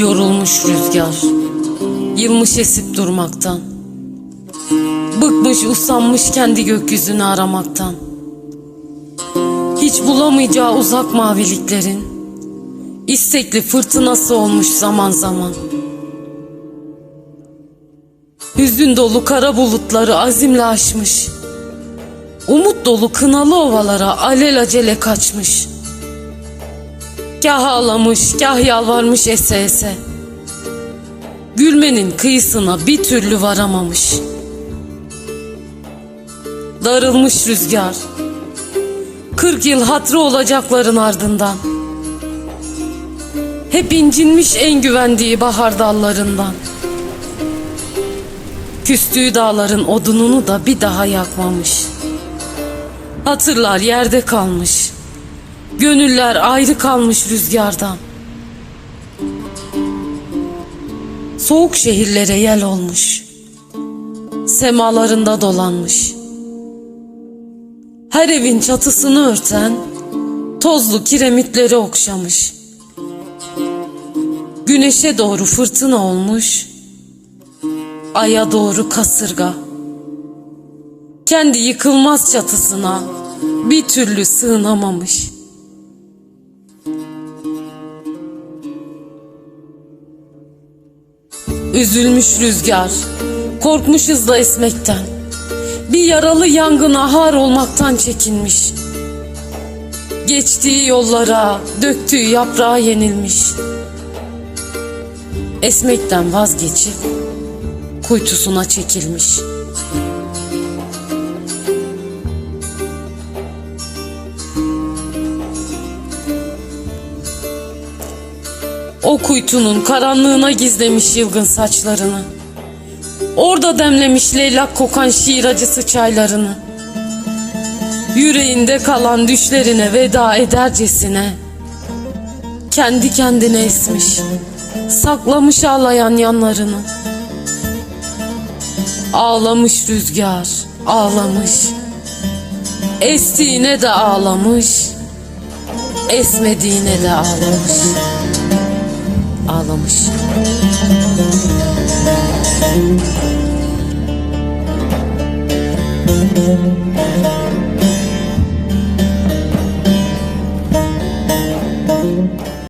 Yorulmuş rüzgar, yılmış esip durmaktan. Bıkmış usanmış kendi gökyüzünü aramaktan. Hiç bulamayacağı uzak maviliklerin, istekli fırtınası olmuş zaman zaman. Hüzün dolu kara bulutları azimle aşmış. Umut dolu kınalı ovalara alelacele kaçmış. Gah ağlamış, gah yalvarmış ese ese. Gülmenin kıyısına bir türlü varamamış. Darılmış rüzgar. Kırk yıl hatrı olacakların ardından. Hep incinmiş en güvendiği bahar dallarından. Küstüğü dağların odununu da bir daha yakmamış. Hatırlar yerde kalmış. Gönüller ayrı kalmış rüzgardan. Soğuk şehirlere yel olmuş. Semalarında dolanmış. Her evin çatısını örten tozlu kiremitleri okşamış. Güneşe doğru fırtına olmuş. Aya doğru kasırga. Kendi yıkılmaz çatısına bir türlü sığınamamış. Üzülmüş rüzgar, korkmuş hızla esmekten. Bir yaralı yangına har olmaktan çekinmiş. Geçtiği yollara, döktüğü yaprağa yenilmiş. Esmekten vazgeçip kuytusuna çekilmiş. O kuytunun karanlığına gizlemiş yılgın saçlarını. Orada demlemiş leylak kokan şiir acısı çaylarını. Yüreğinde kalan düşlerine veda edercesine. Kendi kendine esmiş, saklamış ağlayan yanlarını. Ağlamış rüzgar, ağlamış. Estiğine de ağlamış, esmediğine de ağlamış ağlamış. Müzik